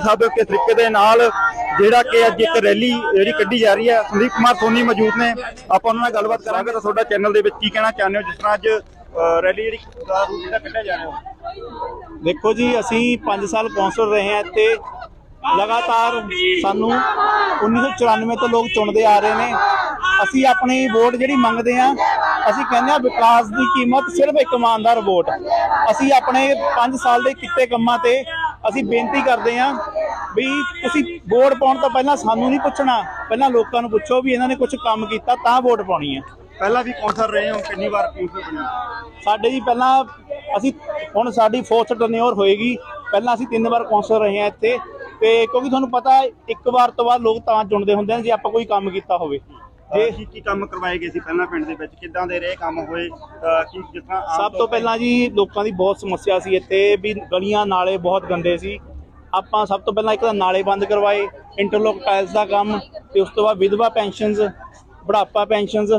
ਦੇਖ ਸਕਦੇ ਹੋ ਕਿ ਤਰੀਕੇ ਦੇ ਨਾਲ ਜਿਹੜਾ ਕਿ ਅੱਜ ਇੱਕ ਰੈਲੀ ਜਿਹੜੀ ਕੱਢੀ ਜਾ ਰਹੀ ਹੈ, ਸੰਦੀਪ ਕੁਮਾਰ ਸੋਨੀ ਮੌਜੂਦ ਨੇ। ਆਪਾਂ ਉਹਨਾਂ ਨਾਲ ਗੱਲਬਾਤ ਕਰਾਂਗੇ ਤਾਂ ਤੁਹਾਡਾ ਚੈਨਲ ਦੇ ਵਿੱਚ ਕੀ ਕਹਿਣਾ ਚਾਹੁੰਦੇ ਹੋ, ਜਿਸ ਤਰ੍ਹਾਂ ਅੱਜ ਰੈਲੀ ਜਿਹੜੀ ਦਾ ਰੂਪ ਜਿਹੜਾ ਕੱਢਿਆ ਜਾ ਰਿਹਾ ਦੇਖੋ ਜੀ, ਅਸੀਂ 5 ਸਾਲ ਕੌਂਸਲਰ ਰਹੇ ਹਾਂ ਤੇ ਲਗਾਤਾਰ ਸਾਨੂੰ 1994 ਤੋਂ ਲੋਕ ਚੁਣਦੇ ਆ ਰਹੇ ਨੇ। ਅਸੀਂ ਆਪਣੀ ਵੋਟ ਜਿਹੜੀ ਮੰਗਦੇ ਆ ਅਸੀਂ ਕਹਿੰਦੇ ਆ ਵਿਕਾਸ ਦੀ ਕੀਮਤ ਸਿਰਫ ਇੱਕ ਇਮਾਨਦਾਰ ਵੋਟ ਅਸੀਂ ਆਪਣੇ 5 ਸਾਲ ਦੇ ਕੀਤੇ ਕੰਮਾਂ ਤੇ ਅਸੀਂ ਬੇਨਤੀ ਕਰਦੇ ਆ ਵੀ ਤੁਸੀਂ ਵੋਟ ਪਾਉਣ ਤੋਂ ਪਹਿਲਾਂ ਸਾਨੂੰ ਨਹੀਂ ਪੁੱਛਣਾ। ਪਹਿਲਾਂ ਲੋਕਾਂ ਨੂੰ ਪੁੱਛੋ ਵੀ ਇਹਨਾਂ ਨੇ ਕੁਝ ਕੰਮ ਕੀਤਾ ਤਾਂ ਵੋਟ ਪਾਉਣੀ ਹੈ। ਪਹਿਲਾਂ ਵੀ ਕੌਂਸਲ ਰਹੇ ਹੋ? ਕਿੰਨੀ ਵਾਰ ਕੌਂਸਲ ਬਣੇ ਸਾਡੇ ਜੀ ਪਹਿਲਾਂ ਅਸੀਂ ਹੁਣ ਸਾਡੀ ਫੋਰਥ ਟਰਨਓਵਰ ਹੋਏਗੀ। ਪਹਿਲਾਂ ਅਸੀਂ ਤਿੰਨ ਵਾਰ ਕੌਂਸਲ ਰਹੇ ਹਾਂ ਇੱਥੇ। ਤੇ ਕਿਉਂਕਿ ਤੁਹਾਨੂੰ ਪਤਾ ਹੈ, ਇੱਕ ਵਾਰ ਤੋਂ ਬਾਅਦ ਲੋਕ ਤਾਂ ਚੁਣਦੇ ਹੁੰਦੇ ਨੇ ਜੇ ਆਪਾਂ ਕੋਈ ਕੰਮ ਕੀਤਾ ਹੋਵੇ। ਜੇ ਕੀ ਕੀ ਕੰਮ ਕਰਵਾਏ ਗਏ ਸੀ ਪਹਿਲਾਂ ਪਿੰਡ ਦੇ ਵਿੱਚ? ਕਿੱਦਾਂ ਦੇ ਰਹੇ ਕੰਮ ਹੋਏ? ਕੀ ਜਿਸ ਤਰ੍ਹਾਂ ਸਭ ਤੇ- ਪਹਿਲਾਂ ਜੀ ਲੋਕਾਂ ਦੀ ਬਹੁਤ ਸਮੱਸਿਆ ਸੀ ਇੱਥੇ ਵੀ ਗਲੀਆਂ ਨਾਲੇ ਬਹੁਤ ਗੰਦੇ ਸੀ। ਆਪਾਂ ਸਭ ਤੋਂ ਪਹਿਲਾਂ ਇੱਕ ਤਾਂ ਨਾਲੇ ਬੰਦ ਕਰਵਾਏ ਇੰਟਰਲੋਕ ਟਾਇਲਸ ਦਾ ਕੰਮ ਤੇ ਉਸ ਤੋਂ ਬਾਅਦ ਵਿਧਵਾ ਪੈਨਸ਼ਨਸ ਬੁਢਾਪਾ ਪੈਨਸ਼ਨਸ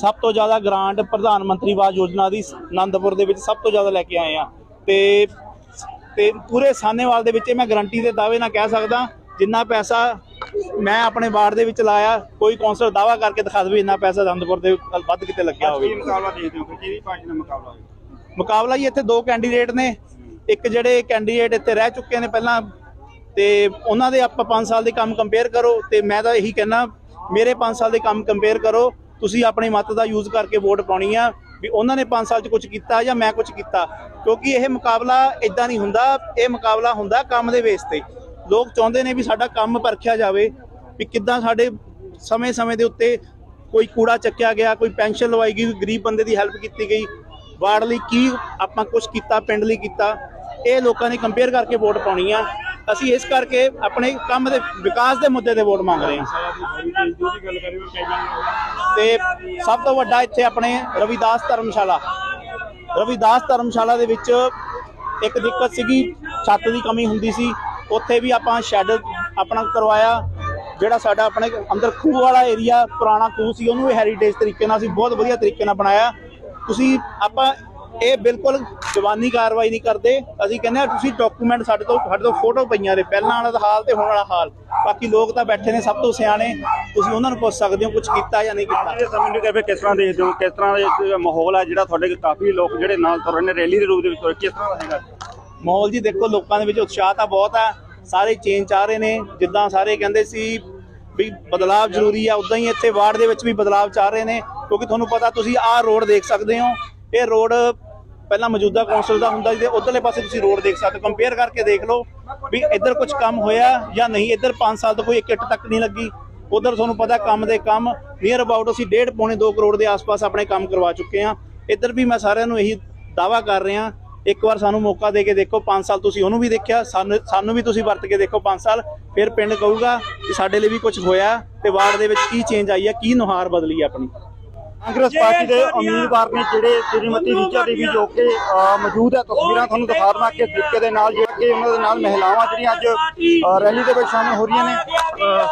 ਸਭ ਤੋਂ ਜ਼ਿਆਦਾ ਗ੍ਰਾਂਟ ਪ੍ਰਧਾਨ ਮੰਤਰੀ ਆਵਾਸ ਯੋਜਨਾ ਦੀ ਆਨੰਦਪੁਰ ਦੇ ਵਿੱਚ ਸਭ ਤੋਂ ਜ਼ਿਆਦਾ ਲੈ ਕੇ ਆਏ ਆ ਤੇ ਤੇ ਪੂਰੇ ਸਾਨੇਵਾਲ ਦੇ ਵਿੱਚ ਮੈਂ ਗਰੰਟੀ ਦੇ ਦਾਅਵੇ ਨਾਲ ਕਹਿ ਸਕਦਾ ਜਿੰਨਾ ਪੈਸਾ ਮੈਂ ਆਪਣੇ ਵਾਰਡ ਦੇ ਵਿੱਚ ਲਾਇਆ ਕੋਈ ਕੌਂਸਲਰ ਦਾਅਵਾ ਕਰਕੇ ਦਿਖਾ ਦੇਵੇ ਇੰਨਾ ਪੈਸਾ ਆਨੰਦਪੁਰ ਦੇ ਵੱਧ ਕਿਤੇ ਲੱਗਿਆ ਹੋਵੇ। ਮੁਕਾਬਲਾ ਹੋ ਕਿ ਕਿਹੜੀ ਪਾਰਟੀ ਨਾਲ ਮੁਕਾਬਲਾ ਹੋਵੇ? ਮੁਕਾਬਲਾ ਹੀ ਇੱਥੇ ਦੋ ਕੈਂਡੀਡੇਟ ਨੇ ਇੱਕ ਜਿਹੜੇ ਕੈਂਡੀਡੇਟ ਇੱਥੇ ਰਹਿ ਚੁੱਕੇ ਨੇ ਪਹਿਲਾਂ, ਤੇ ਉਹਨਾਂ ਦੇ ਆਪਾਂ 5 ਸਾਲ ਦੇ ਕੰਮ ਕੰਪੇਅਰ ਕਰੋ, ਤੇ ਮੈਂ ਤਾਂ ਇਹੀ ਕਹਿਣਾ ਮੇਰੇ 5 ਸਾਲ ਦੇ ਕੰਮ ਕੰਪੇਅਰ ਕਰੋ, ਤੁਸੀਂ ਆਪਣੀ ਮਤ ਦਾ ਯੂਜ਼ ਕਰਕੇ ਵੋਟ ਪਾਉਣੀ ਆ, ਵੀ ਉਹਨਾਂ ਨੇ 5 ਸਾਲ 'ਚ ਕੁਝ ਕੀਤਾ ਜਾਂ ਮੈਂ ਕੁਝ ਕੀਤਾ। ਕਿਉਂਕਿ ਇਹ ਮੁਕਾਬਲਾ ਇਦਾਂ ਨਹੀਂ ਹੁੰਦਾ, ਇਹ ਮੁਕਾਬਲਾ ਹੁੰਦਾ ਕੰਮ ਦੇ ਬੇਸ ਤੇ। ਲੋਕ ਚਾਹੁੰਦੇ ਨੇ ਵੀ ਸਾਡਾ ਕੰਮ ਪਰਖਿਆ ਜਾਵੇ, ਵੀ ਕਿੱਦਾਂ ਸਾਡੇ ਸਮੇਂ-ਸਮੇਂ ਦੇ ਉੱਤੇ ਕੋਈ ਕੂੜਾ ਚੱਕਿਆ ਗਿਆ, ਕੋਈ ਪੈਨਸ਼ਨ ਲਵਾਈ ਗਈ ਗਰੀਬ ਬੰਦੇ ਦੀ ਹੈਲਪ ਕੀਤੀ ਗਈ, ਵਾਰਡ ਲਈ ਕੀ ਆਪਾਂ ਕੁਝ ਕੀਤਾ, ਪਿੰਡ ਲਈ ਕੀਤਾ। ਇਹ ਲੋਕਾਂ ਦੀ ਕੰਪੇਅਰ ਕਰਕੇ ਵੋਟ ਪਾਉਣੀ ਆ। ਅਸੀਂ ਇਸ ਕਰਕੇ ਆਪਣੇ ਕੰਮ ਦੇ ਵਿਕਾਸ ਦੇ ਮੁੱਦੇ ਤੇ ਵੋਟ ਮੰਗ ਰਹੇ ਹਾਂ। ਤੇ ਸਭ ਤੋਂ ਵੱਡਾ ਇੱਥੇ ਆਪਣੇ ਰਵਿਦਾਸ ਧਰਮਸ਼ਾਲਾ। ਰਵਿਦਾਸ ਧਰਮਸ਼ਾਲਾ ਦੇ ਵਿੱਚ ਇੱਕ ਦਿੱਕਤ ਸੀਗੀ, ਛੱਤ ਦੀ ਕਮੀ ਹੁੰਦੀ ਸੀ। ਉੱਥੇ ਵੀ ਆਪਾਂ ਸ਼ੈੱਡ ਆਪਣਾ ਕਰਵਾਇਆ, ਜਿਹੜਾ ਸਾਡਾ ਆਪਣੇ ਅੰਦਰ ਖੂਹ ਵਾਲਾ ਏਰੀਆ, ਪੁਰਾਣਾ ਖੂਹ ਸੀ, ਉਹਨੂੰ ਵੀ ਹੈਰੀਟੇਜ ਤਰੀਕੇ ਨਾਲ ਅਸੀਂ ਬਹੁਤ ਵਧੀਆ ਤਰੀਕੇ ਨਾਲ ਬਣਾਇਆ। ਤੁਸੀਂ ਆਪਾਂ ਇਹ ਬਿਲਕੁਲ ਜਵਾਨੀ ਕਾਰਵਾਈ ਨਹੀਂ ਕਰਦੇ। ਅਸੀਂ ਕਹਿੰਦੇ ਆ ਤੁਸੀਂ ਡਾਕੂਮੈਂਟ ਸਾਡੇ ਤੋਂ ਸਾਡੇ ਤੋਂ ਫੋਟੋ ਪਈਆਂ ਨੇ ਪਹਿਲਾਂ ਵਾਲਾ ਹਾਲ ਤੇ ਹੁਣ ਵਾਲਾ ਹਾਲ। ਬਾਕੀ ਲੋਕ ਤਾਂ ਬੈਠੇ ਨੇ ਸਭ ਤੋਂ ਸਿਆਣੇ। ਤੁਸੀਂ ਉਹਨਾਂ ਨੂੰ ਪੁੱਛ ਸਕਦੇ ਹੋ ਕੁਝ ਕੀਤਾ ਜਾਂ ਨਹੀਂ ਕੀਤਾ। ਦੇ ਸਮੇਂ ਕਹਿੰਦੇ ਕਿਸ ਤਰ੍ਹਾਂ ਦੇਖਦੇ ਹੋ ਕਿਸ ਤਰ੍ਹਾਂ ਦਾ ਮਾਹੌਲ ਹੈ ਜਿਹੜਾ ਤੁਹਾਡੇ ਕਾਫੀ ਲੋਕ ਜਿਹੜੇ ਨਾਲ ਤੁਰ ਰਹੇ ਨੇ ਰੈਲੀ ਦੇ ਰੂਪ ਦੇ ਵਿੱਚ ਕਿਸ ਤਰ੍ਹਾਂ ਦਾ ਹੈਗਾ? ਮਾਹੌਲ ਜੀ ਦੇਖੋ ਲੋਕਾਂ ਦੇ ਵਿੱਚ ਉਤਸ਼ਾਹ ਤਾਂ ਬਹੁਤ ਆ। ਸਾਰੇ ਚੇਂਜ ਚਾਹ ਰਹੇ ਨੇ। ਜਿੱਦਾਂ ਸਾਰੇ ਕਹਿੰਦੇ ਸੀ ਵੀ ਬਦਲਾਵ ਜ਼ਰੂਰੀ ਆ ਉਦਾਂ ਹੀ ਇੱਥੇ ਵਾਰਡ ਦੇ ਵਿੱਚ ਵੀ ਬਦਲਾਵ ਚਾਹ ਰਹੇ ਨੇ। ਕਿਉਂਕਿ ਤੁਹਾਨੂੰ ਪਤਾ ਤੁਸੀਂ ਆਹ ਰੋਡ ਦੇਖ ਸਕਦੇ ਹੋ। ਇਹ ਰੋਡ ਪਹਿਲਾਂ ਮੌਜੂਦਾ ਕੌਂਸਲ ਦਾ ਹੁੰਦਾ ਸੀ ਤੇ ਉਧਰਲੇ ਪਾਸੇ ਤੁਸੀਂ ਰੋਡ ਦੇਖ ਸਕਦੇ ਹੋ। ਕੰਪੇਅਰ ਕਰਕੇ ਦੇਖ ਲਓ ਵੀ ਇੱਧਰ ਕੁਝ ਕੰਮ ਹੋਇਆ ਜਾਂ ਨਹੀਂ। ਇੱਧਰ 5 ਸਾਲ ਤੋਂ ਕੋਈ ਇੱਕ ਇੱਟ ਤੱਕ ਨਹੀਂ ਲੱਗੀ। ਉਧਰ ਤੁਹਾਨੂੰ ਪਤਾ ਕੰਮ ਦੇ ਕੰਮ ਨੀਅਰ ਅਬਾਊਟ ਅਸੀਂ 1.5 ਪੌਣੇ 2 ਕਰੋੜ ਦੇ ਆਸ-ਪਾਸ ਆਪਣੇ ਕੰਮ ਕਰਵਾ ਚੁੱਕੇ ਹਾਂ। ਇੱਧਰ ਵੀ ਮੈਂ ਸਾਰਿਆਂ ਨੂੰ ਇਹੀ ਦਾਵਾ ਕਰ ਰਿਹਾ, ਇੱਕ ਵਾਰ ਸਾਨੂੰ ਮੌਕਾ ਦੇ ਕੇ ਦੇਖੋ 5 ਸਾਲ ਤੁਸੀਂ ਉਹਨੂੰ ਵੀ ਦੇਖਿਆ, ਸਾਨੂੰ ਸਾਨੂੰ ਵੀ ਤੁਸੀਂ ਵਰਤ ਕੇ ਦੇਖੋ 5 ਸਾਲ, ਫਿਰ ਪਿੰਡ ਕਹੂਗਾ ਕਿ ਸਾਡੇ ਲਈ ਵੀ ਕੁਝ ਹੋਇਆ ਤੇ ਵਾਰਡ ਦੇ ਵਿੱਚ ਕੀ ਚੇਂਜ ਆਈ ਹੈ ਕੀ ਨੁਹਾਰ ਬਦਲੀ ਹੈ ਆਪਣੀ। ਕਾਂਗਰਸ ਪਾਰਟੀ ਦੇ ਉਮੀਦਵਾਰ ਨੇ ਜਿਹੜੇ ਸ਼੍ਰੀਮਤੀ ਰੀਚਾ ਦੇਵੀ ਜੋ ਕਿ ਮੌਜੂਦ ਹੈ ਤਸਵੀਰਾਂ ਤੁਹਾਨੂੰ ਦਿਖਾ ਦਵਾਂ ਕਿ ਤਰੀਕੇ ਦੇ ਨਾਲ ਜਿਹੜਾ ਕਿ ਉਹਨਾਂ ਦੇ ਨਾਲ ਮਹਿਲਾਵਾਂ ਜਿਹੜੀਆਂ ਅੱਜ ਰੈਲੀ ਦੇ ਵਿੱਚ ਸ਼ਾਮਲ ਹੋ ਰਹੀਆਂ ਨੇ। ਅ,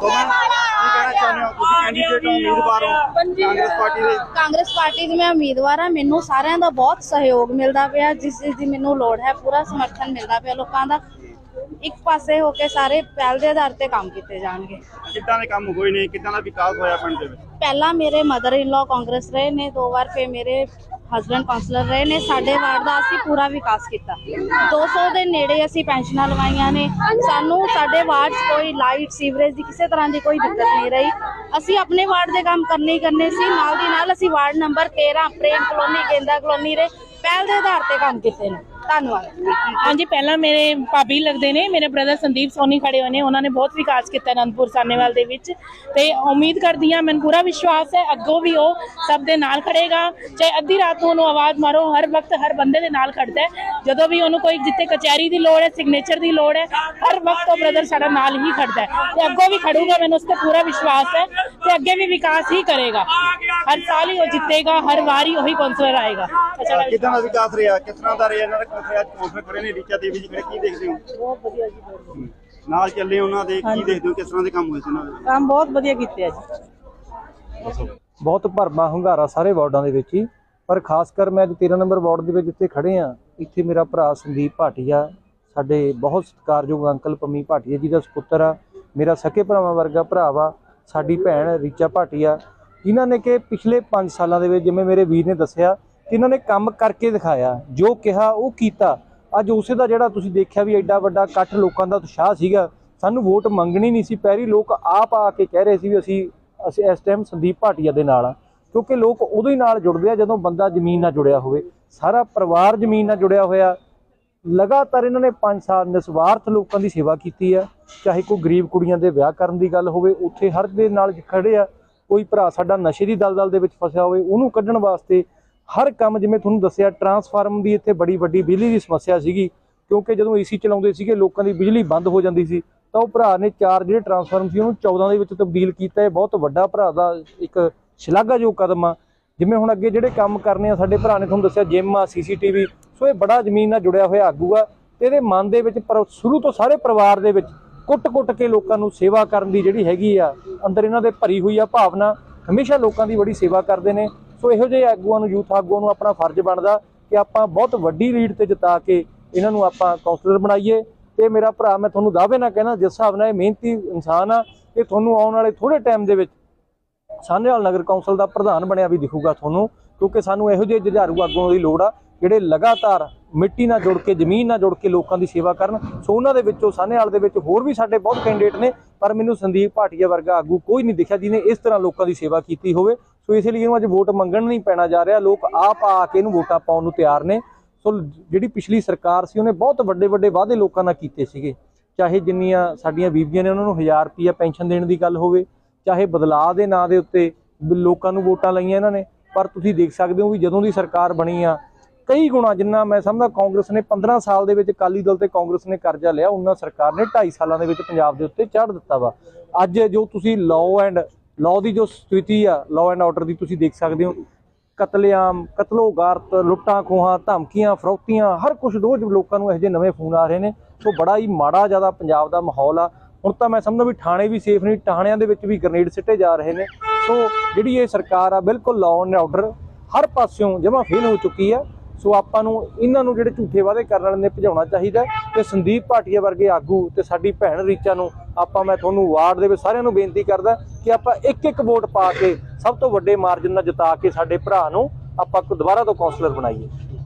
ਤੁਹਾਨੂੰ ਕੀ ਕਹਿਣਾ ਚਾਹੁੰਦੇ ਹੋ? ਤੁਸੀਂ ਕੈਂਡੀਡੇਟ ਹੋ ਉਮੀਦਵਾਰ ਹੋ ਕਾਂਗਰਸ ਪਾਰਟੀ ਦੇ। ਕਾਂਗਰਸ ਪਾਰਟੀ ਦੀ ਮੈਂ ਉਮੀਦਵਾਰ ਹਾਂ ਮੈਨੂੰ ਸਾਰਿਆਂ ਦਾ ਬਹੁਤ ਸਹਿਯੋਗ ਮਿਲਦਾ ਪਿਆ ਜਿਸ ਚੀਜ਼ ਦੀ ਮੈਨੂੰ ਲੋੜ ਹੈ ਪੂਰਾ ਸਮਰਥਨ ਮਿਲਦਾ ਪਿਆ ਲੋਕਾਂ ਦਾ। ਇੱਕ ਪਾਸੇ ਹੋ ਕੇ ਸਾਰੇ ਪਹਿਲ ਦੇ ਆਧਾਰ ਤੇ ਕੰਮ ਕੀਤੇ ਜਾਣਗੇ। ਕਿੱਦਾਂ ਦੇ ਕੰਮ ਹੋਏ ਨੇ? ਕਿੱਦਾਂ ਦਾ ਵਿਕਾਸ ਹੋਇਆ ਪਿੰਡ ਦੇ ਵਿੱਚ? ਪਹਿਲਾਂ ਮੇਰੇ ਮਦਰ ਇਨ ਲਾ ਕਾਂਗਰਸ ਰਹੇ ਨੇ ਦੋ ਵਾਰ ਫੇ ਮੇਰੇ ਹਸਬੰਡ ਕਾਉਂਸਲਰ ਰਹੇ ਨੇ। ਸਾਡੇ ਵਾਰਡ ਦਾ ਅਸੀਂ ਪੂਰਾ ਵਿਕਾਸ ਕੀਤਾ। 200 ਦੇ ਨੇੜੇ ਅਸੀਂ ਪੈਨਸ਼ਨਾਂ ਲਵਾਈਆਂ ਨੇ। ਸਾਨੂੰ ਸਾਡੇ ਵਾਰਡ 'ਚ ਕੋਈ ਲਾਈਟ ਸੀਵਰੇਜ ਦੀ ਕਿਸੇ ਤਰ੍ਹਾਂ ਦੀ ਕੋਈ ਦਿੱਕਤ ਨਹੀਂ ਰਹੀ। ਅਸੀਂ ਆਪਣੇ ਵਾਰਡ ਦੇ ਕੰਮ ਕਰਨੇ ਹੀ ਕਰਨੇ ਸੀ। ਨਾਲ ਦੀ ਨਾਲ ਅਸੀਂ ward number 13 Prem colony Genda colony ਦੇ ਪਹਿਲ ਦੇ ਆਧਾਰ ਤੇ ਕੰਮ ਕੀਤੇ ਨੇ। ਧੰਨਵਾਦ। ਹਾਂਜੀ, ਪਹਿਲਾਂ ਮੇਰੇ ਭਾਬੀ ਲੱਗਦੇ ਨੇ, ਮੇਰੇ ਬ੍ਰਦਰ ਸੰਦੀਪ ਸੋਨੀ ਖੜੇ ਹੋਏ ਨੇ, ਉਹਨਾਂ ਨੇ ਬਹੁਤ ਵਿਕਾਸ ਕੀਤਾ ਅਨੰਦਪੁਰ ਸਾਨੇਵਾਲ ਦੇ ਵਿੱਚ। ਤੇ ਉਮੀਦ ਕਰਦੀ ਹਾਂ, ਮੈਨੂੰ ਪੂਰਾ ਵਿਸ਼ਵਾਸ ਹੈ, ਅੱਗੋਂ ਵੀ ਉਹ ਸਭ ਦੇ ਨਾਲ ਖੜੇਗਾ। ਚਾਹੇ ਅੱਧੀ ਰਾਤ ਨੂੰ ਉਹਨੂੰ ਆਵਾਜ਼ ਮਾਰੋ, ਹਰ ਵਕਤ ਹਰ ਬੰਦੇ ਦੇ ਨਾਲ ਖੜਦਾ ਹੈ। ਜਦੋਂ ਵੀ ਉਹਨੂੰ ਕੋਈ ਜਿੱਥੇ ਕਚਹਿਰੀ ਦੀ ਲੋੜ ਹੈ ਸਿਗਨੇਚਰ ਦੀ ਲੋੜ ਹੈ, ਹਰ ਵਕਤ ਉਹ ਬ੍ਰਦਰ ਸਾਡਾ ਨਾਲ ਹੀ ਖੜਦਾ ਹੈ। ਤੇ ਅੱਗੋਂ ਵੀ ਖੜੂਗਾ, ਮੈਨੂੰ ਉਸ ਤੇ ਪੂਰਾ ਵਿਸ਼ਵਾਸ ਹੈ ਤੇ ਅੱਗੇ ਵੀ ਵਿਕਾਸ ਹੀ ਕਰੇਗਾ। ਹਰ ਸਾਲ ਹੀ ਉਹ ਜਿੱਤੇਗਾ, ਹਰ ਵਾਰ ਹੀ ਉਹੀ ਕੌਂਸਲਰ ਆਏਗਾ। ਕਿੱਦਾਂ ਦਾ ਵਿਕਾਸ ਰਿਹਾ? ਕਿਸ ਤਰ੍ਹਾਂ ਦਾ ਰਿਹਾ? ਇਹਨਾਂ ਦਾ ਕੌਂਸਲ ਅੱਜ ਕੌਂਸਲ ਖੜੇ ਨੇ ਰੀਚਾ ਦੇਵੀ ਜੀ ਖੜੇ ਕੀ ਦੇਖਦੇ ਹੋ? ਬਹੁਤ ਵਧੀਆ ਜੀ ਨਾਲ ਚੱਲੇ ਉਹਨਾਂ ਦੇ ਕੀ ਦੇਖਦੇ ਹੋ? ਕਿਸ ਤਰ੍ਹਾਂ ਦੇ ਕੰਮ ਹੋਏ ਸੀ ਉਹਨਾਂ ਦੇ? ਕੰਮ ਬਹੁਤ ਵਧੀਆ ਕੀਤੇ ਆ ਜੀ। ਬਹੁਤ ਭਰਮਾ ਹੁੰਗਾਰਾ ਸਾਰੇ ਵਾਰਡਾਂ ਦੇ ਵਿੱਚ ਹੀ। ਪਰ ਖਾਸ ਕਰ ਮੈਂ ਅੱਜ 13 ਨੰਬਰ ਵਾਰਡ ਦੇ ਵਿੱਚ ਜਿੱਥੇ ਖੜੇ ਆ ਇੱਥੇ ਮੇਰਾ ਭਰਾ ਸੰਦੀਪ ਭਾਟੀਆ ਸਾਡੇ ਬਹੁਤ ਸਤਿਕਾਰਯੋਗ ਅੰਕਲ ਪੰਮੀ ਭਾਟੀਆ ਜੀ ਦਾ ਸੁਪੁੱਤਰ ਆ। ਮੇਰਾ ਸਕੇ ਭਰਾਵਾਂ ਵਰਗਾ ਭਰਾ ਵਾ ਸਾਡੀ ਭੈਣ ਰੀਚਾ ਭਾਟੀਆ। ਜਿਨ੍ਹਾਂ ਨੇ ਕਿ ਪਿਛਲੇ 5 ਸਾਲਾਂ ਦੇ ਵਿੱਚ ਜਿਵੇਂ ਮੇਰੇ ਵੀਰ ਨੇ ਦੱਸਿਆ ਇਹਨਾਂ ਨੇ ਕੰਮ ਕਰਕੇ ਦਿਖਾਇਆ, ਜੋ ਕਿਹਾ, ਉਹ ਕੀਤਾ। ਅੱਜ ਉਸੇ ਦਾ ਜਿਹੜਾ ਤੁਸੀਂ ਦੇਖਿਆ ਵੀ ਐਡਾ ਵੱਡਾ ਇਕੱਠ ਲੋਕਾਂ ਦਾ ਉਤਸ਼ਾਹ ਸੀਗਾ, ਸਾਨੂੰ ਵੋਟ ਮੰਗਣੀ ਨਹੀਂ ਸੀ ਪੈਰੀ ਲੋਕ ਆਪ ਆ ਕੇ ਕਹਿ ਰਹੇ ਸੀ ਵੀ ਅਸੀਂ ਅਸੀਂ ਇਸ ਟਾਈਮ ਸੰਦੀਪ ਭਾਟੀਆ ਦੇ ਨਾਲ ਆ। ਕਿਉਂਕਿ ਲੋਕ ਉਦੋਂ ਹੀ ਨਾਲ ਜੁੜਦੇ ਆ, ਜਦੋਂ ਬੰਦਾ ਜ਼ਮੀਨ ਨਾਲ ਜੁੜਿਆ ਹੋਵੇ। ਸਾਰਾ ਪਰਿਵਾਰ ਜ਼ਮੀਨ ਨਾਲ ਜੁੜਿਆ ਹੋਇਆ। ਲਗਾਤਾਰ ਇਹਨਾਂ ਨੇ 5 ਸਾਲ ਨਿਸਵਾਰਥ ਲੋਕਾਂ ਦੀ ਸੇਵਾ ਕੀਤੀ ਆ। ਚਾਹੇ ਕੋਈ ਗਰੀਬ ਕੁੜੀਆਂ ਦੇ ਵਿਆਹ ਕਰਨ ਦੀ ਗੱਲ ਹੋਵੇ, ਉੱਥੇ ਹਰ ਦੇ ਨਾਲ ਖੜੇ ਆ। ਕੋਈ ਭਰਾ ਸਾਡਾ ਨਸ਼ੇ ਦੀ ਦਲਦਲ ਦੇ ਵਿੱਚ ਫਸਿਆ ਹੋਵੇ, ਉਹਨੂੰ ਕੱਢਣ ਵਾਸਤੇ ਹਰ ਕੰਮ ਜਿਵੇਂ ਤੁਹਾਨੂੰ ਦੱਸਿਆ ਟਰਾਂਸਫਾਰਮ ਦੀ ਇੱਥੇ ਬੜੀ ਵੱਡੀ ਬਿਜਲੀ ਦੀ ਸਮੱਸਿਆ ਸੀਗੀ, ਕਿਉਂਕਿ ਜਦੋਂ ਏਸੀ ਚਲਾਉਂਦੇ ਸੀਗੇ, ਲੋਕਾਂ ਦੀ ਬਿਜਲੀ ਬੰਦ ਹੋ ਜਾਂਦੀ ਸੀ, ਤਾਂ ਉਹ ਭਰਾ ਨੇ ਚਾਰ ਜਿਹੜੇ ਟਰਾਂਸਫਾਰਮ ਸੀ, ਉਹਨੂੰ 14 ਦੇ ਵਿੱਚ ਤਬਦੀਲ ਕੀਤਾ। ਇਹ ਬਹੁਤ ਵੱਡਾ ਭਰਾ ਦਾ ਇੱਕ ਸ਼ਲਾਘਾਯੋਗ ਕਦਮ ਆ। ਜਿਵੇਂ ਹੁਣ ਅੱਗੇ ਜਿਹੜੇ ਕੰਮ ਕਰਨੇ ਆ, ਸਾਡੇ ਭਰਾ ਨੇ ਤੁਹਾਨੂੰ ਦੱਸਿਆ ਜਿਮ ਆ ਸੀਸੀਟੀਵੀ ਸੋ ਇਹ ਬੜਾ ਜ਼ਮੀਨ ਨਾਲ ਜੁੜਿਆ ਹੋਇਆ ਆਗੂ ਆ। ਤੇ ਇਹਦੇ ਮਨ ਦੇ ਵਿੱਚ ਪਰ ਸ਼ੁਰੂ ਤੋਂ ਸਾਰੇ ਪਰਿਵਾਰ ਦੇ ਵਿੱਚ ਕੁੱਟ-ਕੁੱਟ ਕੇ ਲੋਕਾਂ ਨੂੰ ਸੇਵਾ ਕਰਨ ਦੀ ਜਿਹੜੀ ਹੈਗੀ ਆ, ਅੰਦਰ ਇਹਨਾਂ ਦੇ ਭਰੀ ਹੋਈ ਆ ਭਾਵਨਾ, ਹਮੇਸ਼ਾ ਲੋਕਾਂ ਦੀ ਬੜੀ ਸੇਵਾ ਕਰਦੇ ਨੇ। ਸੋ ਇਹੋ ਜਿਹੇ ਆਗੂਆਂ ਨੂੰ, ਯੂਥ ਆਗੂਆਂ ਨੂੰ ਆਪਣਾ ਫਰਜ਼ ਬਣਦਾ ਕਿ ਆਪਾਂ ਬਹੁਤ ਵੱਡੀ ਲੀਡ ਤੇ ਜਿਤਾ ਕੇ ਇਹਨਾਂ ਨੂੰ ਆਪਾਂ ਕਾਉਂਸਲਰ ਬਣਾਈਏ। ਤੇ ਮੇਰਾ ਭਰਾ, ਮੈਂ ਤੁਹਾਨੂੰ ਦਾਅਵੇ ਨਾਲ ਕਹਿਣਾ, ਜਿਸ ਹਿਸਾਬ ਨਾਲ ਇਹ ਮਿਹਨਤੀ ਇਨਸਾਨ ਆ, ਇਹ ਤੁਹਾਨੂੰ ਆਉਣ ਵਾਲੇ ਥੋੜੇ ਟਾਈਮ ਦੇ ਵਿੱਚ ਸਾਹਨੇਵਾਲ ਨਗਰ ਕੌਂਸਲ ਦਾ ਪ੍ਰਧਾਨ ਬਣਿਆ ਵੀ ਦਿਖੂਗਾ ਤੁਹਾਨੂੰ, ਕਿਉਂਕਿ ਸਾਨੂੰ ਇਹੋ ਜਿਹੇ ਜੁਝਾਰੂ ਆਗੂਆਂ ਦੀ ਲੋੜ ਆ, ਜਿਹੜੇ ਲਗਾਤਾਰ ਮਿੱਟੀ ਨਾਲ ਜੁੜ ਕੇ, ਜ਼ਮੀਨ ਨਾਲ ਜੁੜ ਕੇ ਲੋਕਾਂ ਦੀ ਸੇਵਾ ਕਰਨ। ਸੋ ਉਹਨਾਂ ਦੇ ਵਿੱਚੋਂ ਸਾਹਨੇਵਾਲ ਦੇ ਵਿੱਚ ਹੋਰ ਵੀ ਸਾਡੇ ਬਹੁਤ ਕੈਂਡੀਡੇਟ ਨੇ, ਪਰ ਮੈਨੂੰ ਸੰਦੀਪ ਭਾਟੀਆ ਵਰਗਾ ਆਗੂ ਕੋਈ ਨਹੀਂ ਦਿਖਿਆ, ਜਿਹਨੇ ਇਸ ਤਰ੍ਹਾਂ ਲੋਕਾਂ ਦੀ ਸੇਵਾ ਕੀਤੀ ਹੋਵੇ। ਸੋ ਇਸ ਲਈ ਇਹਨੂੰ ਅੱਜ ਵੋਟ ਮੰਗਣ ਨਹੀਂ ਪੈਣਾ ਜਾ ਰਿਹਾ। ਲੋਕ ਆਪ ਆ ਕੇ ਇਹਨੂੰ ਵੋਟਾਂ ਪਾਉਣ ਨੂੰ ਤਿਆਰ ਨੇ। ਸੋ ਜਿਹੜੀ ਪਿਛਲੀ ਸਰਕਾਰ ਸੀ, ਉਹਨੇ ਬਹੁਤ ਵੱਡੇ ਵੱਡੇ ਵਾਅਦੇ ਲੋਕਾਂ ਨਾਲ ਕੀਤੇ ਸੀਗੇ। ਚਾਹੇ ਜਿੰਨੀਆਂ ਸਾਡੀਆਂ ਬੀਬੀਆਂ ਨੇ ਉਹਨਾਂ ਨੂੰ 1000 ਰੁਪਈਆ ਪੈਨਸ਼ਨ ਦੇਣ ਦੀ ਗੱਲ ਹੋਵੇ, ਚਾਹੇ ਬਦਲਾਅ ਦੇ ਨਾਂ ਦੇ ਉੱਤੇ ਲੋਕਾਂ ਨੂੰ ਵੋਟਾਂ ਲਈਆਂ ਇਹਨਾਂ ਨੇ। ਪਰ ਤੁਸੀਂ ਦੇਖ ਸਕਦੇ ਹੋ ਵੀ ਜਦੋਂ ਦੀ ਸਰਕਾਰ ਬਣੀ ਆ, ਕਈ ਗੁਣਾ ਜਿੰਨਾ ਮੈਂ ਸਮਝਦਾ ਕਾਂਗਰਸ ਨੇ 15 ਸਾਲ ਦੇ ਵਿੱਚ ਅਕਾਲੀ ਦਲ ਤੇ ਕਾਂਗਰਸ ਨੇ ਕਰਜ਼ਾ ਲਿਆ ਉਹਨਾਂ ਸਰਕਾਰ ਨੇ 2.5 ਸਾਲਾਂ ਦੇ ਵਿੱਚ ਪੰਜਾਬ ਦੇ ਉੱਤੇ ਚੜ੍ਹ ਦਿੱਤਾ ਵਾ। ਅੱਜ ਜੋ ਤੁਸੀਂ ਲਾਅ ਐਂਡ ਲਾਅ ਦੀ ਜੋ ਸਥਿਤੀ ਆ ਲਾਅ ਐਂਡ ਆਰਡਰ ਦੀ ਤੁਸੀਂ ਦੇਖ ਸਕਦੇ ਹੋ। ਕਤਲੇਆਮ, ਕਤਲੋਗਾਰਤ, ਲੁੱਟਾਂ, ਖੋਹਾਂ, ਧਮਕੀਆਂ, ਫਰੌਤੀਆਂ, ਹਰ ਕੁਝ ਰੋਜ਼ ਲੋਕਾਂ ਨੂੰ ਇਹੋ ਜਿਹੇ ਨਵੇਂ ਫੋਨ ਆ ਰਹੇ ਨੇ। ਸੋ ਬੜਾ ਹੀ ਮਾੜਾ ਜ਼ਿਆਦਾ ਪੰਜਾਬ ਦਾ ਮਾਹੌਲ ਆ। ਹੁਣ ਤਾਂ ਮੈਂ ਸਮਝਦਾ ਵੀ ਥਾਣੇ ਵੀ ਸੇਫ ਨਹੀਂ ਥਾਣਿਆਂ ਦੇ ਵਿੱਚ ਵੀ ਗ੍ਰਨੇਡ ਸਿੱਟੇ ਜਾ ਰਹੇ ਨੇ। ਸੋ ਜਿਹੜੀ ਇਹ ਸਰਕਾਰ ਆ, ਬਿਲਕੁਲ ਲਾਅ ਐਂਡ ਆਰਡਰ ਹਰ ਪਾਸਿਓਂ ਜਮਾ ਫੇਲ ਹੋ ਚੁੱਕੀ ਆ। ਸੋ ਆਪਾਂ ਨੂੰ ਇਹਨਾਂ ਨੂੰ ਜਿਹੜੇ ਝੂਠੇ ਵਾਅਦੇ ਕਰਨ ਵਾਲੇ ਨੇ ਭਜਾਉਣਾ ਚਾਹੀਦਾ ਤੇ ਸੰਦੀਪ ਭਾਟੀਆ ਵਰਗੇ ਆਗੂ ਤੇ ਸਾਡੀ ਭੈਣ ਰੀਚਾ ਨੂੰ ਆਪਾਂ ਮੈਂ ਤੁਹਾਨੂੰ ਵਾਰਡ ਦੇ ਵਿੱਚ ਸਾਰਿਆਂ ਨੂੰ ਬੇਨਤੀ ਕਰਦਾ ਕਿ ਆਪਾਂ ਇੱਕ ਇੱਕ ਵੋਟ ਪਾ ਕੇ ਸਭ ਤੋਂ ਵੱਡੇ ਮਾਰਜਨ ਨਾਲ ਜਿਤਾ ਕੇ ਸਾਡੇ ਭਰਾ ਨੂੰ ਆਪਾਂ ਦੁਬਾਰਾ ਤੋਂ ਕੌਂਸਲਰ ਬਣਾਈਏ।